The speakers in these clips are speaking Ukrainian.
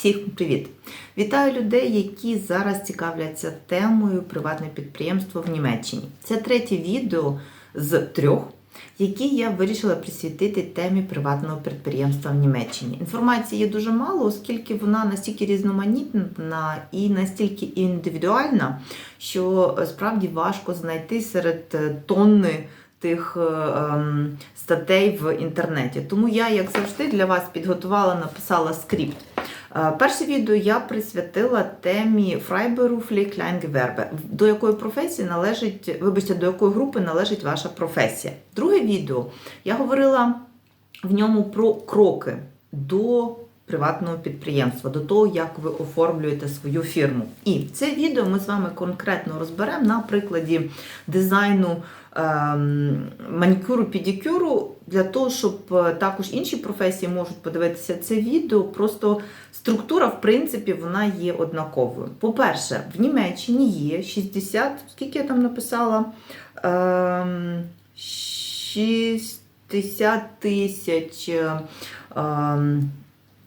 Всіх привіт! Вітаю людей, які зараз цікавляться темою приватне підприємство в Німеччині. Це третє відео з трьох, які я вирішила присвятити темі приватного підприємства в Німеччині. Інформації є дуже мало, оскільки вона настільки різноманітна і настільки індивідуальна, що е, справді важко знайти серед е, тонни тих е, ем, статей в інтернеті. Тому я, як завжди, для вас підготувала, написала скрипт. Е, Перше відео я присвятила темі Фрайберуфлі Кляйнгевербе, до якої професії належить, вибачте, до якої групи належить ваша професія. Друге відео я говорила в ньому про кроки до приватного підприємства, до того, як ви оформлюєте свою фірму. І це відео ми з вами конкретно розберемо на прикладі дизайну ем, манікюру, педикюру, для того, щоб е, також інші професії можуть подивитися це відео. Просто структура, в принципі, вона є однаковою. По-перше, в Німеччині є 60, скільки я там написала? Ем, 60 тисяч ем,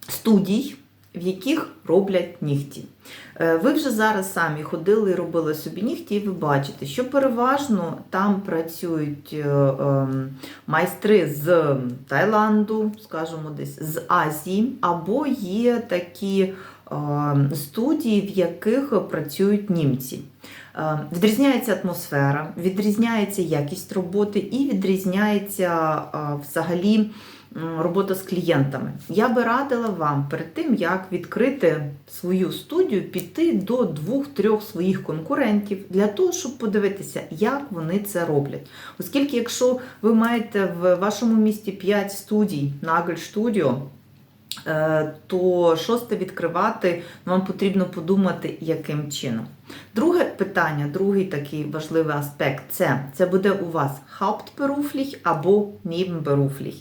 студій, в яких роблять нігті. Е, Ви вже зараз самі ходили і робили собі нігті, і ви бачите, що переважно там працюють е, ем, майстри з Таїланду, скажімо, десь з Азії, або є такі ем, студії, в яких працюють німці. Е, Відрізняється атмосфера, відрізняється якість роботи і відрізняється е, взагалі робота з клієнтами. Я би радила вам перед тим, як відкрити свою студію, піти до двох-трьох своїх конкурентів для того, щоб подивитися, як вони це роблять. Оскільки, якщо ви маєте в вашому місті 5 студій Nagel Studio, е, то шосте відкривати вам потрібно подумати, яким чином. Друге питання, другий такий важливий аспект це, це буде у вас Hauptberuflich або Nebenberuflich.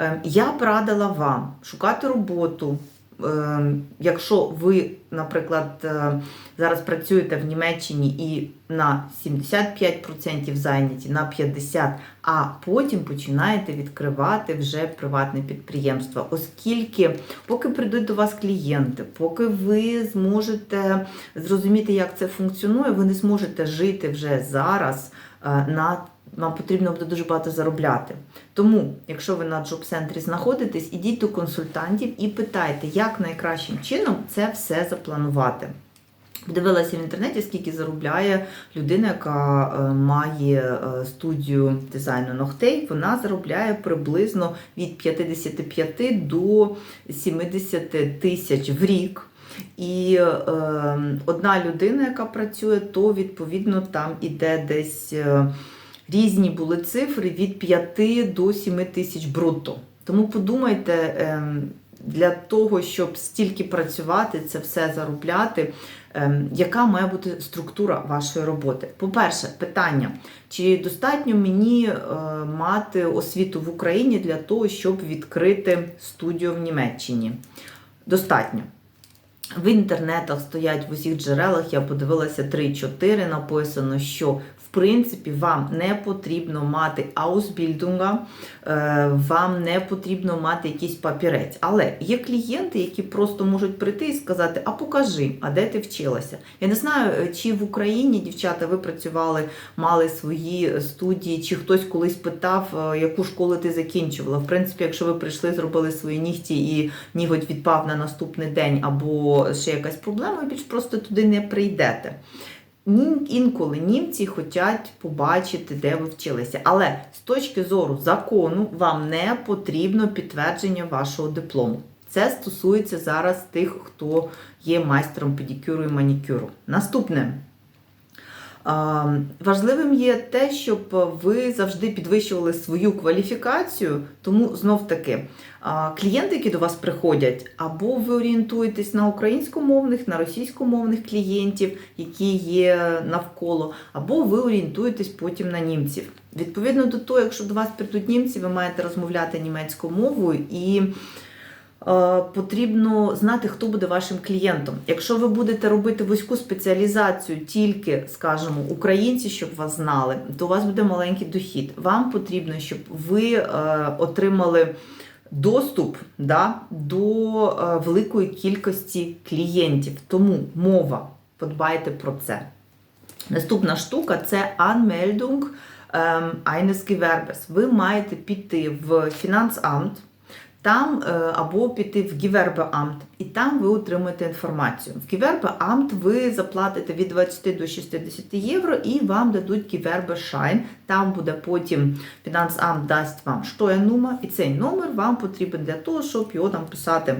Е, Я б радила вам шукати роботу. Е, Якщо ви, наприклад, е, зараз працюєте в Німеччині і на 75% зайняті, на 50%, а потім починаєте відкривати вже приватне підприємство, оскільки, поки прийдуть до вас клієнти, поки ви зможете зрозуміти, як це функціонує, ви не зможете жити вже зараз е, на вам потрібно буде дуже багато заробляти. Тому, якщо ви на джоб-центрі знаходитесь, ідіть до консультантів і питайте, як найкращим чином це все запланувати. Подивилася в інтернеті, скільки заробляє людина, яка е, має е, студію дизайну ногтей. Вона заробляє приблизно від 55 до 70 тисяч в рік. І е, одна людина, яка працює, то відповідно там іде десь е, різні були цифри від 5 до 7 тисяч брутто. Тому подумайте, е, для того, щоб стільки працювати, це все заробляти, е, яка має бути структура вашої роботи? По-перше, питання: чи достатньо мені е, мати освіту в Україні для того, щоб відкрити студію в Німеччині? Достатньо. В інтернетах стоять в усіх джерелах, я подивилася 3-4, написано, що принципі вам не потрібно мати аусбільдунга, е, вам не потрібно мати якийсь папірець. Але є клієнти, які просто можуть прийти і сказати: А покажи, а де ти вчилася? Я не знаю, е, чи в Україні дівчата ви працювали, мали свої студії, чи хтось колись питав, е, яку школу ти закінчувала. В принципі, якщо ви прийшли, зробили свої нігті і ніготь відпав на наступний день, або ще якась проблема, ви більш просто туди не прийдете. Інколи німці хочуть побачити, де ви вчилися. Але з точки зору закону вам не потрібно підтвердження вашого диплому. Це стосується зараз тих, хто є майстром педикюру і манікюру. Наступне. Важливим є те, щоб ви завжди підвищували свою кваліфікацію, тому знов таки клієнти, які до вас приходять, або ви орієнтуєтесь на українськомовних, на російськомовних клієнтів, які є навколо, або ви орієнтуєтесь потім на німців. Відповідно до того, якщо до вас прийдуть німці, ви маєте розмовляти німецькою мовою і. Е, Потрібно знати, хто буде вашим клієнтом. Якщо ви будете робити вузьку спеціалізацію тільки, скажімо, українці, щоб вас знали, то у вас буде маленький дохід. Вам потрібно, щоб ви е, отримали доступ да, до е, великої кількості клієнтів. Тому мова, подбайте про це. Наступна штука це Anmeldung eines Gewerbes. Ви маєте піти в Фінансамт, там е, або піти в Гівербеамт, і там ви отримаєте інформацію. В Гівербеамт ви заплатите від 20 до 60 євро і вам дадуть Гівербешайн. Там буде потім Фінансамт дасть вам штоєнума, і цей номер вам потрібен для того, щоб його там писати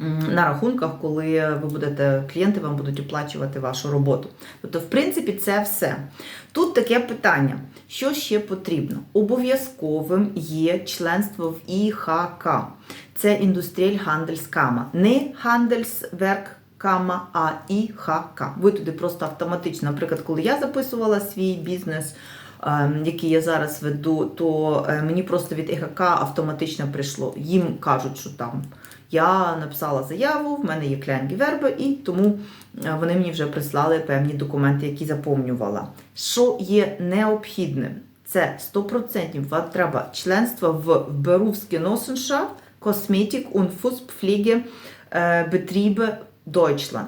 на рахунках, коли ви будете, клієнти вам будуть оплачувати вашу роботу. Тобто, в принципі, це все. Тут таке питання: що ще потрібно? Обов'язковим є членство в ІХК. Це індустріель Handelskama. Не Handelswerkkama, а ІХК. Ви туди просто автоматично, наприклад, коли я записувала свій бізнес. ем, Який я зараз веду, то е, мені просто від ІХК автоматично прийшло. Їм кажуть, що там я написала заяву, в мене є Клянгівербе, і тому е, вони мені вже прислали певні документи, які заповнювала. Що є необхідним? Це 100% вам треба членство в Berufsgenossenschaft Носеншафт, Косметик, Унфуспфліге, Betriebe Deutschland.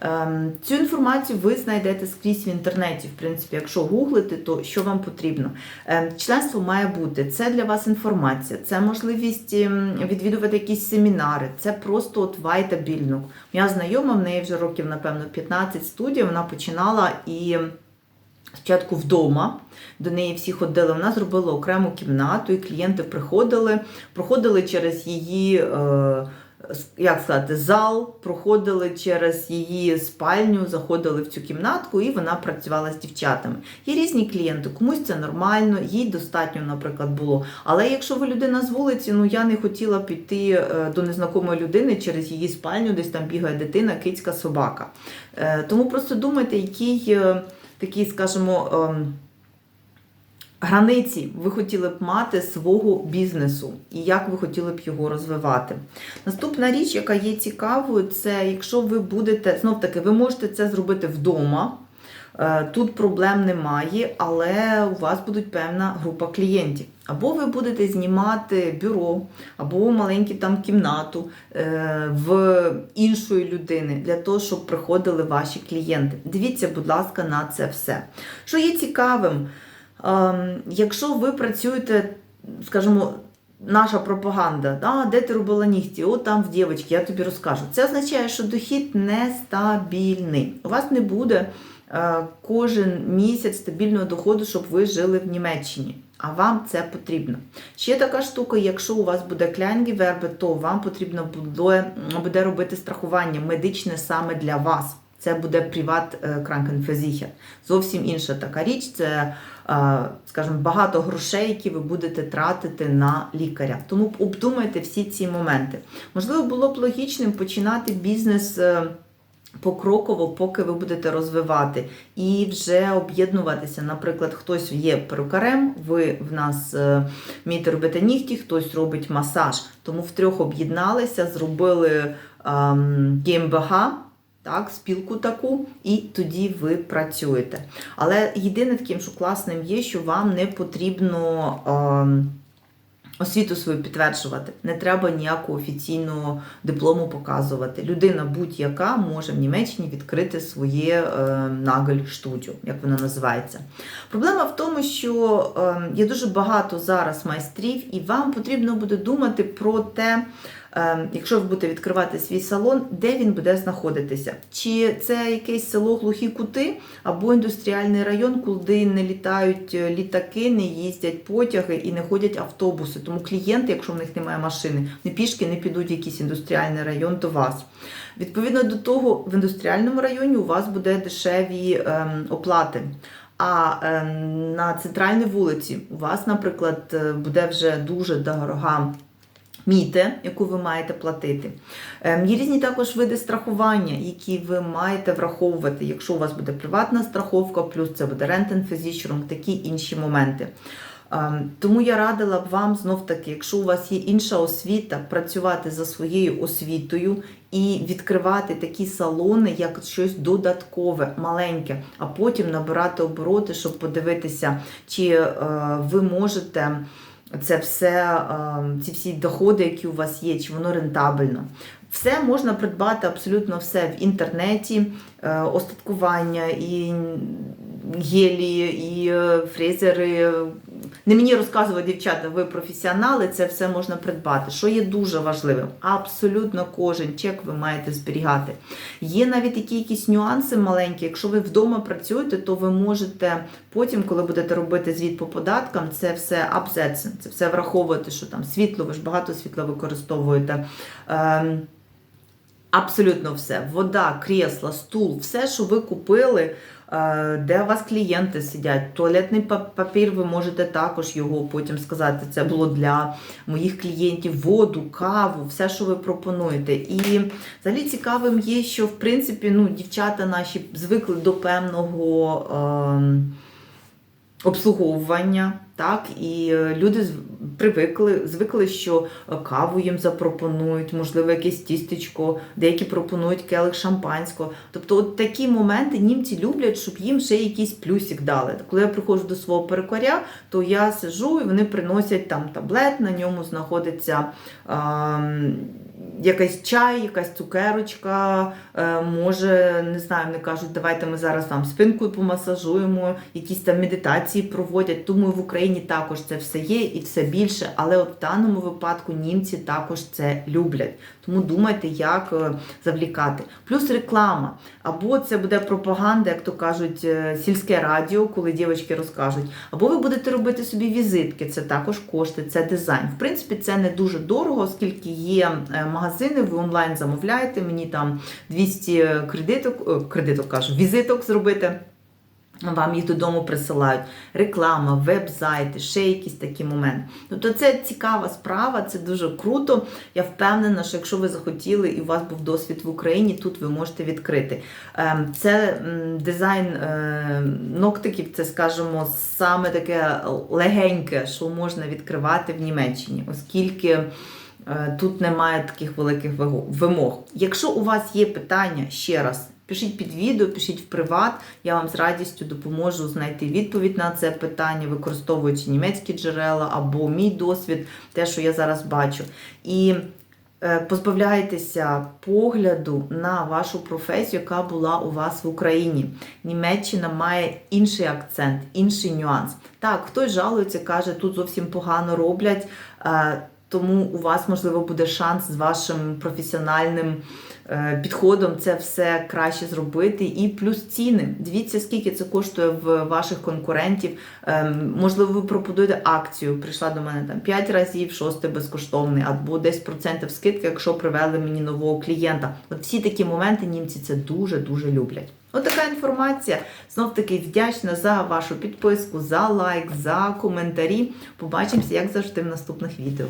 Ем, Цю інформацію ви знайдете скрізь в інтернеті. В принципі, якщо гуглити, то що вам потрібно? Ем, Членство має бути. Це для вас інформація, це можливість ем, відвідувати якісь семінари, це просто от вайтабільно. Моя знайома, в неї вже років, напевно, 15 студій, вона починала і. Спочатку вдома, до неї всі ходили. Вона зробила окрему кімнату, і клієнти приходили, проходили через її, е, як сказати, зал, проходили через її спальню, заходили в цю кімнатку, і вона працювала з дівчатами. Є різні клієнти, комусь це нормально, їй достатньо, наприклад, було. Але якщо ви людина з вулиці, ну я не хотіла піти е, до незнакомої людини через її спальню, десь там бігає дитина, кицька, собака. Е, Тому просто думайте, який. е, такі, скажімо, ем, границі ви хотіли б мати свого бізнесу і як ви хотіли б його розвивати. Наступна річ, яка є цікавою, це якщо ви будете, знов таки, ви можете це зробити вдома. Е, Тут проблем немає, але у вас буде певна група клієнтів. Або ви будете знімати бюро, або маленьку там кімнату е, в іншої людини для того, щоб приходили ваші клієнти. Дивіться, будь ласка, на це все. Що є цікавим, якщо ви працюєте, скажімо, наша пропаганда, да, де ти робила нігті, от там в дівчатки, я тобі розкажу. Це означає, що дохід нестабільний. У вас не буде е, кожен місяць стабільного доходу, щоб ви жили в Німеччині. А вам це потрібно. Ще така штука, якщо у вас буде кляйнгі верби, то вам потрібно буде, буде робити страхування медичне саме для вас. Це буде приват Krankenversicher. Зовсім інша така річ. Це, е, скажімо, багато грошей, які ви будете тратити на лікаря. Тому обдумайте всі ці моменти. Можливо, було б логічним починати бізнес. е, Покроково, поки ви будете розвивати, і вже об'єднуватися. Наприклад, хтось є перукарем, ви в нас е, вмієте робити нігті, хтось робить масаж. Тому втрьох об'єдналися, зробили ем, GmbH, так, спілку таку, і тоді ви працюєте. Але єдине таким, що класним є, що вам не потрібно. ем, Освіту свою підтверджувати. Не треба ніякого офіційного диплому показувати. Людина будь-яка може в Німеччині відкрити своє е, нагель студію, як вона називається. Проблема в тому, що е, є дуже багато зараз майстрів, і вам потрібно буде думати про те, якщо ви будете відкривати свій салон, де він буде знаходитися. Чи це якесь село глухі кути, або індустріальний район, куди не літають е, літаки, не їздять потяги і не ходять автобуси. Тому клієнти, якщо в них немає машини, не пішки не підуть в якийсь індустріальний район до вас. Відповідно до того, в індустріальному районі у вас буде дешеві ем, оплати. А ем, на центральній вулиці у вас, наприклад, е, буде вже дуже дорога міте, яку ви маєте платити. Ем, Є різні також види страхування, які ви маєте враховувати, якщо у вас буде приватна страховка, плюс це буде рентенфезічером, такі інші моменти. Ем, Тому я радила б вам знов таки, якщо у вас є інша освіта, працювати за своєю освітою і відкривати такі салони, як щось додаткове, маленьке, а потім набирати обороти, щоб подивитися, чи е, ви можете це все, е, ці всі доходи, які у вас є, чи воно рентабельно. Все можна придбати абсолютно все в інтернеті, е, остаткування, і гелі, і е, фрезери. Не мені розказувати, дівчата, ви професіонали, це все можна придбати. Що є дуже важливим? Абсолютно кожен чек ви маєте зберігати. Є навіть такі якісь нюанси маленькі. Якщо ви вдома працюєте, то ви можете потім, коли будете робити звіт по податкам, це все абзеци, це все враховувати, що там світло, ви ж багато світла використовуєте. Абсолютно все. Вода, крісла, стул, все, що ви купили, е, де у вас клієнти сидять, туалетний папір, ви можете також його потім сказати. Це було для моїх клієнтів, воду, каву, все, що ви пропонуєте. І взагалі цікавим є, що в принципі ну, дівчата наші звикли до певного. ем, обслуговування, так, і е, люди привикли, звикли, що е, каву їм запропонують, можливо, якесь тістечко, деякі пропонують келих шампанського. Тобто, от такі моменти німці люблять, щоб їм ще якийсь плюсик дали. Коли я приходжу до свого перукаря, то я сижу і вони приносять там таблет, на ньому знаходиться. ем, Якийсь чай, якась цукерочка, е, може, не знаю, вони кажуть, давайте ми зараз вам спинкою помасажуємо, якісь там медитації проводять. Думаю, в Україні також це все є і все більше, але от в даному випадку німці також це люблять. Тому думайте, як е, завлікати. Плюс реклама. Або це буде пропаганда, як то кажуть, е, сільське радіо, коли дівчатки розкажуть. Або ви будете робити собі візитки, це також кошти, це дизайн. В принципі, це не дуже дорого, оскільки є е, магазини, ви онлайн замовляєте, мені там 200 кредиток, кредиток кажу, візиток зробити. Вам їх додому присилають. Реклама, веб-сайти, ще якісь такі моменти. Тобто це цікава справа, це дуже круто. Я впевнена, що якщо ви захотіли і у вас був досвід в Україні, тут ви можете відкрити. Ем, Це дизайн е, ногтиків, це, скажімо, саме таке легеньке, що можна відкривати в Німеччині, оскільки. е, Тут немає таких великих вимог. Якщо у вас є питання ще раз, пишіть під відео, пишіть в приват. Я вам з радістю допоможу знайти відповідь на це питання, використовуючи німецькі джерела або мій досвід, те, що я зараз бачу. І е, позбавляйтеся погляду на вашу професію, яка була у вас в Україні. Німеччина має інший акцент, інший нюанс. Так, хтось жалується, каже, тут зовсім погано роблять. е, Тому у вас, можливо, буде шанс з вашим професіональним підходом це все краще зробити. І плюс ціни. Дивіться, скільки це коштує в ваших конкурентів. Ем, Можливо, ви пропонуєте акцію. Прийшла до мене там 5 разів, 6 безкоштовний, або десь процентів скидки, якщо привели мені нового клієнта. От всі такі моменти німці це дуже-дуже люблять. От така інформація. Знов таки вдячна за вашу підписку, за лайк, за коментарі. Побачимося, як завжди, в наступних відео.